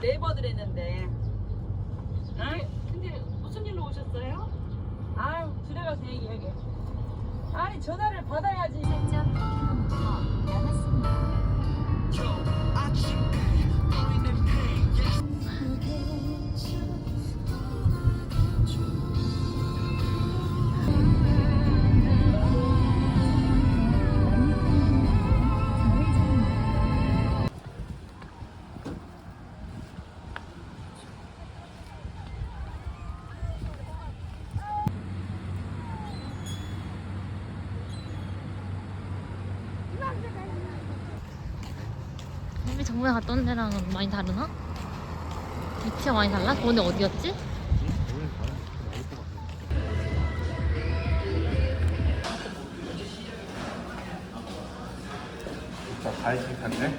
네이버들 했는데. 아니, 근데 무슨 일로 오셨어요? 아유, 집에 가서 얘기하게. 아니, 전화를 받아야지. 우리 저번에 갔던 데랑 많이 다르나? 위치가 많이 달라? 저번에 어디였지? 자, 가야지 텐데.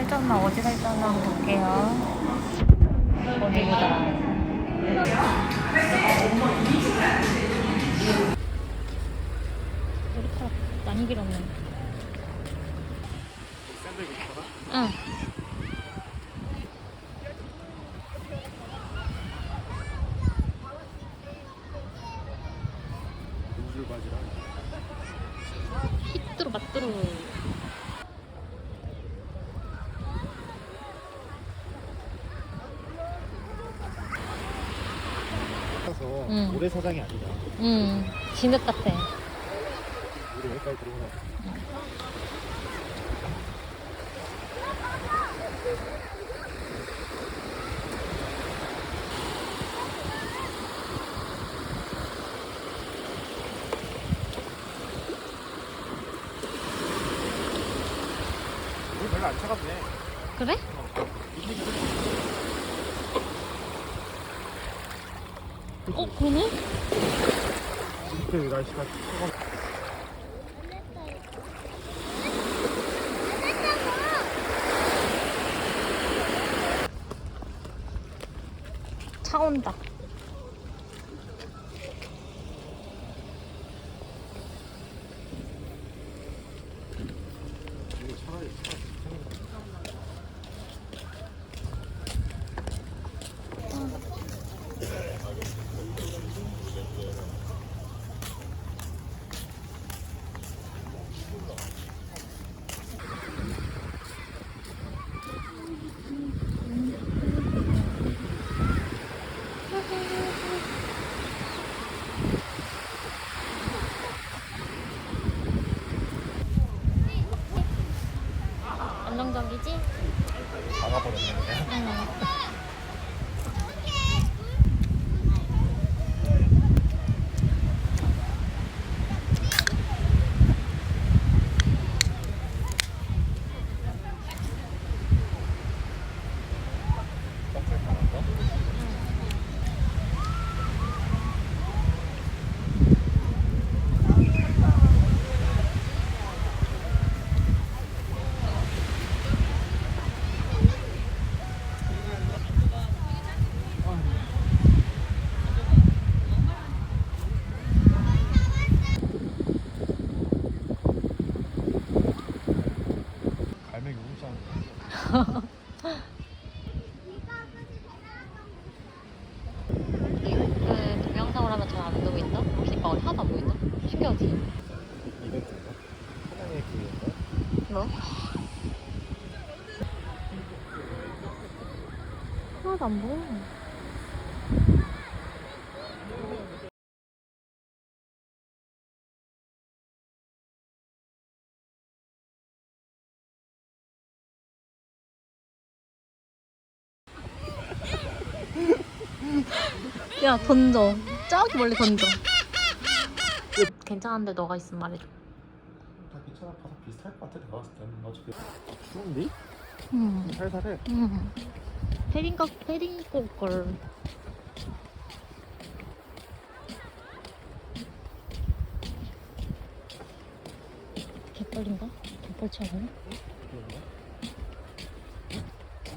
살쪘나 어디 한번 볼게요. 어디 보자. 머리카락 많이 길었네. 응. 우줄 바지랑. 히뚜루 맛뚜루. 떠서 응. 모래사장이 아니다. 응. 진흙 같아. 우리 여기까지 들어오나. 별로 안 차갑네. 그래? 어, 그러네? 이렇게 날씨가 차가워. 차 온다. 이거 차라리 차. 안정적이지? 그냥. 응. 뭐? 하나도 안 보여. 야 던져 저기 멀리 던져 괜찮은데 너가 있으면 말해줘 다 괜찮아 가서 비슷할 것 같아 내가 봤을 때는 어차피 추운데? 응. 살살해 응. 패딩가 패딩 입고 올 걸. 개뻘인가? 개뻘치 않나? 그런가?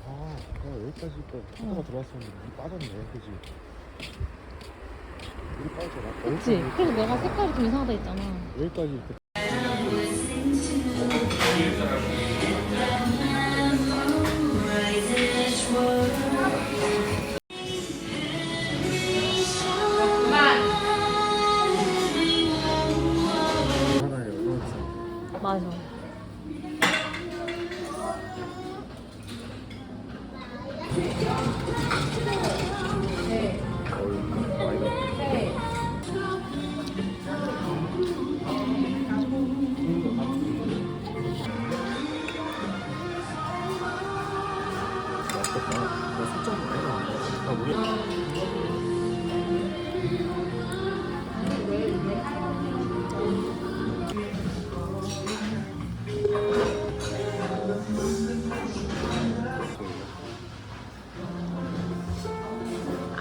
아 그래 여기까지 거 하다가 들어왔었는데 물이 빠졌네 그지? 물이 빠졌잖아 그치? 그래서 내가 색깔이 좀 이상하다 했잖아. 여기까지 이렇게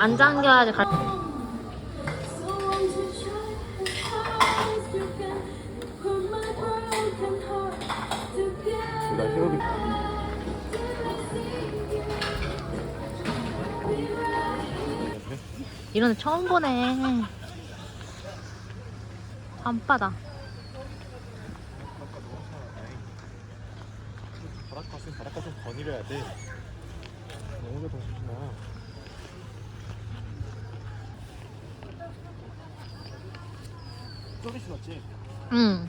안 잠겨야지 갈. 이런 애 처음 보네. 밤바다. 바닷가 있으면 바닷가 좀 거닐어야 돼 너무 더 좋지 마 서비스 맞지? 응.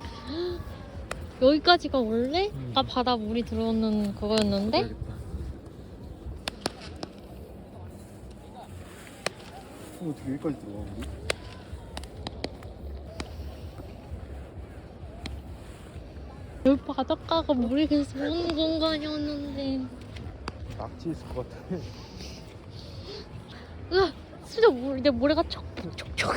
여기까지가 원래 응. 나 바다 물이 들어오는 그거였는데. 어, 어떻게 여기까지 들어가 우리? 여기 바닷가가 물이 계속 오는 공간이었는데. 낙지 있을 것 같아. 으아 진짜 물, 내 모래가 촉촉촉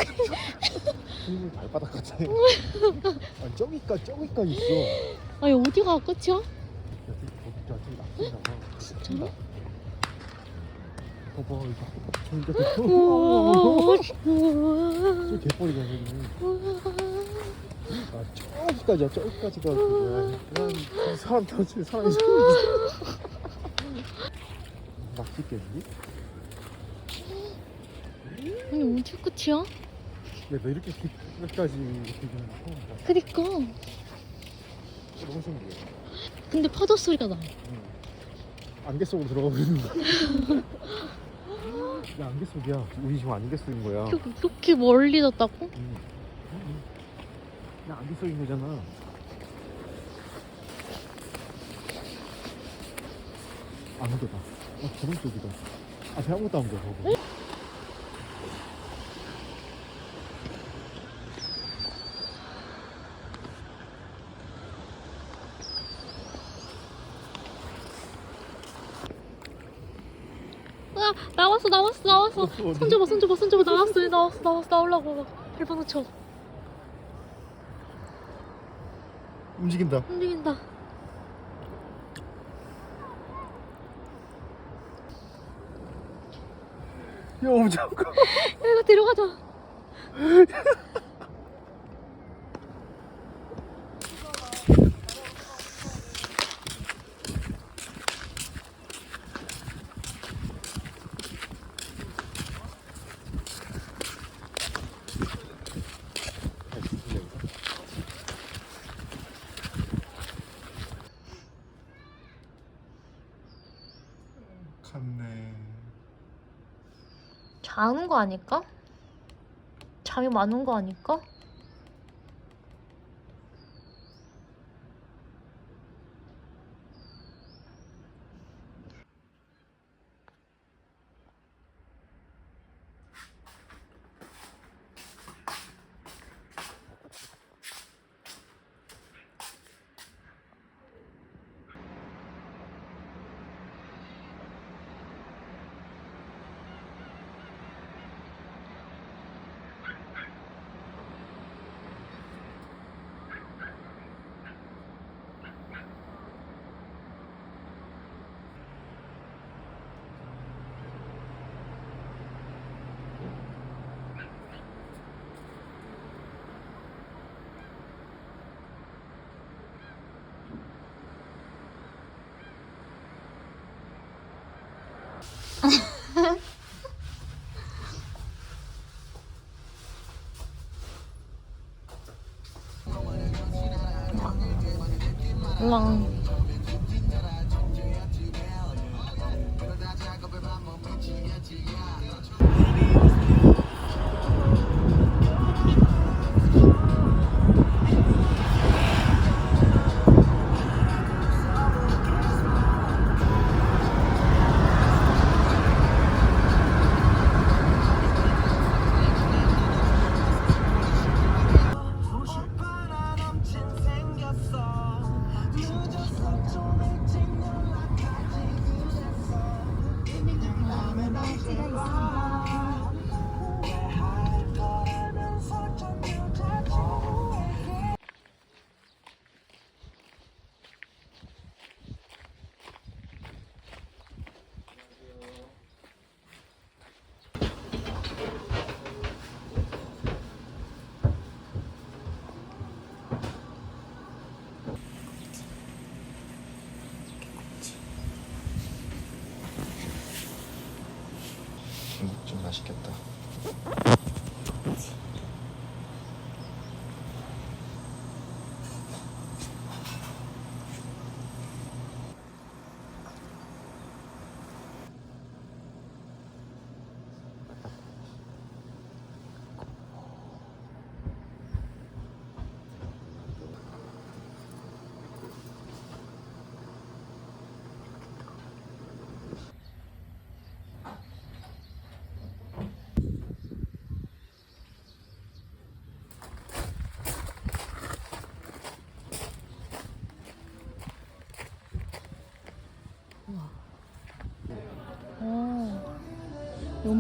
흰물 발바닥 같아. 아 저기까지 저기까지 있어. 아니 어디가 끝이야? 야 저기 저기 저기 낙지잖아 진짜로? 봐봐 이거. 저기까지 우와. 우와. 저 개뻘이잖아 여기는 아 저기까지야 저기까지 가 그거야 그냥 사람 터치 사람이 낙지 깼니? 아니 어디 끝이야? 야 너 이렇게 깊이까지 이렇게 봤어 그니까 너무 신기해 근데 파도 소리가 나 응. 안개 속으로 들어가 버리는 거야 야 안개 속이야 우리 지금 안개 속인 거야 이렇게, 이렇게 멀리 졌다고? 응. 응. 나 안개 속인 거잖아 아무도다 아 저런 쪽이다. 앞에 아무것도 안 보여 거기 아 나왔어 나왔어 나왔어. 어디? 손 줘봐 손 줘봐 손 줘봐 나왔어 나왔어 나왔어. 나오려고 발바닥 쳐 움직인다. 움직인다. 야야 엄청 커. 이거 데려가자 갔네 자는 거 아닐까? 잠이 많은 거 아닐까? 우왕. どうです?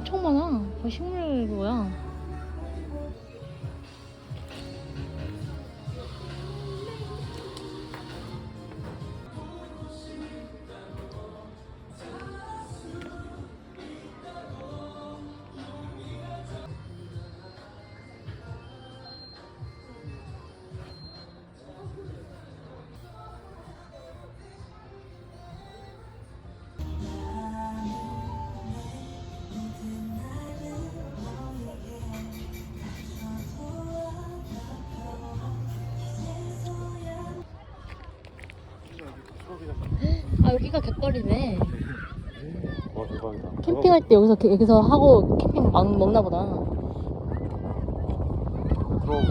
엄청 많아. 거의 식물 그거야. 여기가 갯벌이네. 와 대박이다. 캠핑할 때 여기서 여기서 하고 캠핑 먹, 먹나 보다. 들어가